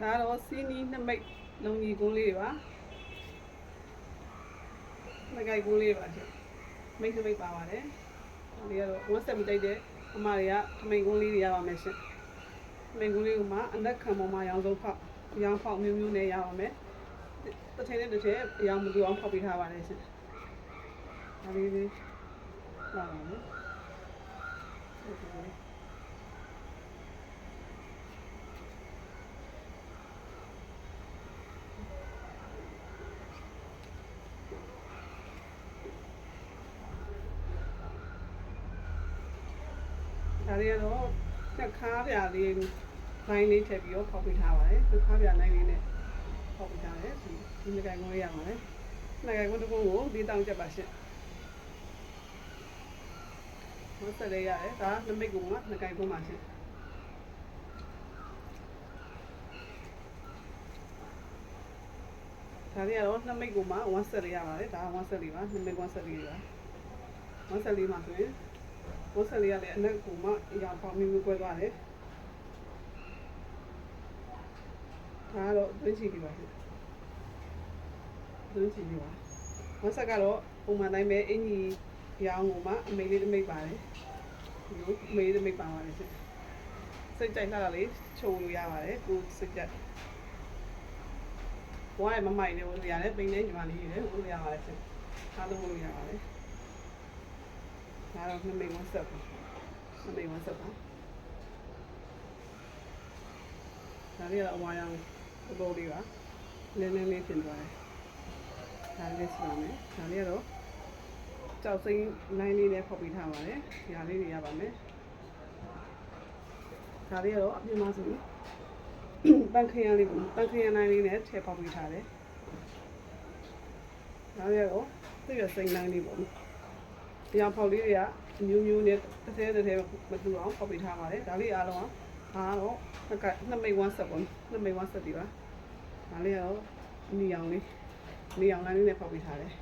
ဒါကတော့စီနီနှစ်မိတ်လုံကြီးကုန်းလေးတွေပါမကြိုက်ကုန်းလေးတွေပါရှင်မိတ်တစ်မိတ်ပါပါတယ်ဒါလေးကတော့ဝတ်ဆက်ပြီးတိုက်တဲ့အမတွေကထမိန်ကုန်းလေးတွေရပါမယ်ရှင်ထမိန်ကုန်းလေးကမှအနက်ခံပေါ်မှာရောင်းဆုံးဖောက်ရောင်းဖောက်မျိုးမျိုးနဲ့ရပါမယ်တစ်ထည်နဲ့တစ်ထည်အရောင်မတူအောင်ဖောက်ပေးထားပါတယ်ရှင်ဒါလေးလေးလာပါမယ်ဟုတ်ကဲ့ ဒါတွေကတော့သက်ခါးပြာလေးနိုင်လေးထည့်ပြီးတော့ဖောက်ပြထားပါတယ်သက်ခါးပြာနိုင်လေးနဲ့ဖောက်ပြထားတယ်ဒီဒီငကိုင်ကိုရရပါတယ်ငကိုင်ကိုတစ်ခုကိုဒီတောင်ချက်ပါရှင့်မဆက်လေးရတယ်ဒါနမိတ်ကူမှာငကိုင်ကိုမှာရှင့်ဒါတွေကတော့နမိတ်ကူမှာ1ဆက်လေးရပါတယ်ဒါ1ဆက်လေးပါနမိတ်1ဆက်လေးပါ1ဆက်လေးမှာဆိုရင် ဘိုးဆက်လေးကလည်းအနက်ကူမှအရာပေါင်းမျိုးမျိုးကွဲသွားတယ်ဒါကတော့သွင်းချီပြီးပါဖြစ်သွင်းချီပြီးပါမဆက်ကတော့ပုံမှန်တိုင်းပဲအင်ကြီးရောင်းကိုမှအမေလေးတစ်မိတ်ပါတယ်ဒီလိုအမေလေးတစ်မိတ်ပါပါတယ်ဖြစ်စိတ်ကြိုက်လာတာလေးခြုံလို့ရပါတယ်ကိုစိတ်ကြိုက်ဘွားရဲ့မမိုက်လေးဝင်လို့ရတယ်ပိန်နေညီမလေးတွေဝင်လို့ရပါတယ်ဖြစ်အားလုံးဝင်လို့ရပါတယ် ဒါတော့နှစ်မိတ်ဝတ်ဆက်ပါနှစ်မိတ်ဝတ်ဆက်ပါဒါလေးကတော့အဝါရောင်အပေါ်လေးပါလင်းလင်းလေးပြင်သွားတယ်ဒါလေးစပါမယ်ဒါလေးကတော့ကြောက်စိမ်းလိုင်းလေးနဲ့ဖောက်ပြီးထားပါတယ်ဒီဟာလေးတွေရပါမယ်ဒါလေးကတော့အပြင်မှာဆိုရင်ပန်းခရမ်းလေးကိုပန်းခရမ်းလိုင်းလေးနဲ့ထည့်ဖောက်ပြီးထားတယ်ဒါလေးကတော့သူ့ရစိမ်းလိုင်းလေးပေါ့နော် ဒီအောင်ဖောက်လေးတွေကမျိုးမျိုးနဲ့တစ်သေးတစ်သေးမတူအောင်ဖောက်ပေးထားပါတယ်ဒါလေးအားလုံးကဒါကတော့နှစ်ကနှစ်မိတ်ဝမ်းဆက်ပေါ့နှစ်မိတ်ဝမ်းဆက်ဒီပါဒါလေးကတော့နီအောင်လေးနီအောင်လမ်းလေးနဲ့ဖောက်ပေးထားတယ်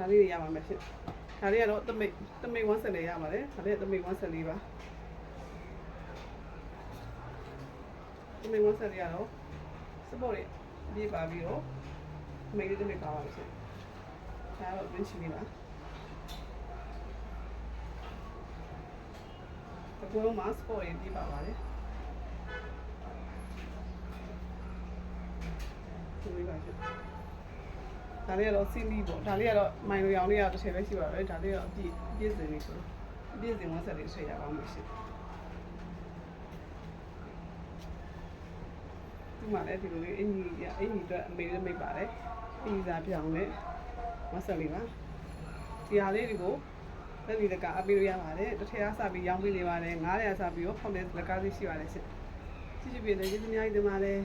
ဒါလေးတွေရပါမယ်ဖြစ်ဒါလေးကတော့တမိတ်တမိတ်ဝမ်းဆက်လေးရပါတယ်ဒါလေးကတမိတ်ဝမ်းဆက်လေးပါတမိတ်ဝမ်းဆက်လေးကတော့စပေါ်လေးပြေးပါပြီးတော့မိတ်လေးတမိတ်ပါပါမယ်ဖြစ် ဒါတော့တွင်းချီလေးပါတကူလုံးမှာစပေါ်ရေးပြပါပါတယ်ဒီလိုပါကျဒါလေးကတော့စီလီပေါ့ဒါလေးကတော့မိုင်လိုရောင်လေးကတော့တစ်ချိန်ပဲရှိပါတော့ဒါလေးကတော့အပြည့်အပြည့်စင်လေးဆိုအပြည့်စင်ဝတ်ဆက်လေးဆွဲရပါမယ်ရှင်ဒီမှာလည်းဒီလိုလေးအင်ကြီးရအင်ကြီးအတွက်အမေလေးမိတ်ပါတယ်အင်ကြီးစားပြောင်းနဲ့ မဆက်လေးပါဒီဟာလေးတွေကိုလက်လီလကအပေးလို့ရပါတယ်တစ်ထည့်အားစပြီးရောင်းပေးနေပါတယ်900စပြီးတော့ဖောက်တဲ့လကားလေးရှိပါတယ်ရှင့်ကြည့်ကြည့်ပြနေကျေးဇူးများကြီးတင်ပါတယ်